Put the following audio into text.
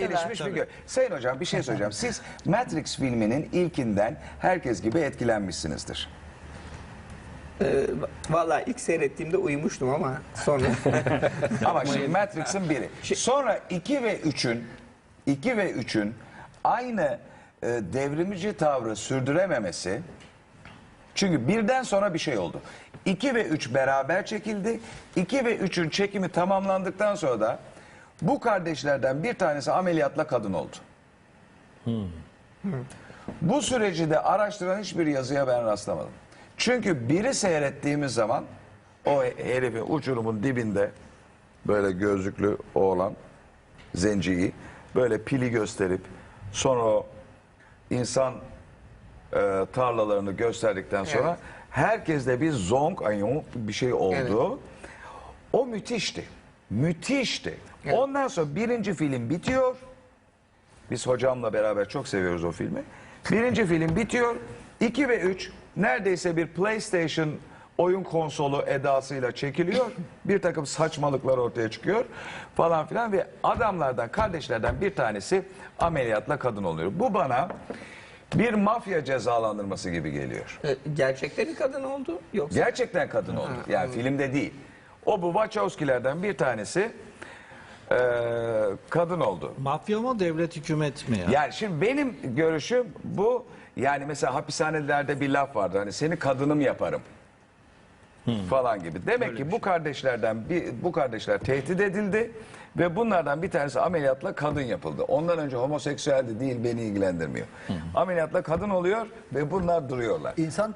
gelişmiş bir gö- Sayın hocam bir şey söyleyeceğim. Siz Matrix filminin ilkinden herkes gibi etkilenmişsinizdir. Ee, Vallahi ilk seyrettiğimde uyumuştum ama sonra Ama şimdi Matrix'in biri. Sonra 2 ve 3'ün 2 ve 3'ün aynı e, devrimici tavrı sürdürememesi çünkü birden sonra bir şey oldu. 2 ve 3 beraber çekildi. 2 ve 3'ün çekimi tamamlandıktan sonra da bu kardeşlerden bir tanesi ameliyatla kadın oldu. Bu süreci de araştıran hiçbir yazıya ben rastlamadım. Çünkü biri seyrettiğimiz zaman o herifin uçurumun dibinde böyle gözlüklü oğlan zenciyi böyle pili gösterip sonra o insan e, tarlalarını gösterdikten sonra Evet. herkeste bir zonk ayong bir şey oldu. O müthişti. Müthişti. Ondan sonra birinci film bitiyor. Biz hocamla beraber çok seviyoruz o filmi. Birinci film bitiyor. 2 ve 3 neredeyse bir PlayStation oyun konsolu edasıyla çekiliyor. Bir takım saçmalıklar ortaya çıkıyor falan filan ve adamlardan kardeşlerden bir tanesi ameliyatla kadın oluyor. Bu bana bir mafya cezalandırması gibi geliyor. e, gerçekten kadın oldu yoksa Gerçekten kadın oldu. Yani filmde değil. O bu Wachowski'lerden bir tanesi eee, kadın oldu. Mafya mı devlet hükümet mi ya? Yani şimdi benim görüşüm bu. Yani mesela hapishanelerde bir laf vardı. Hani seni kadınım yaparım. falan gibi. Demek ki bu kardeşlerden bir bu kardeşler tehdit edildi ve bunlardan bir tanesi ameliyatla kadın yapıldı. Ondan önce homoseksüeldi değil beni ilgilendirmiyor. Ameliyatla kadın oluyor ve bunlar duruyorlar. İnsan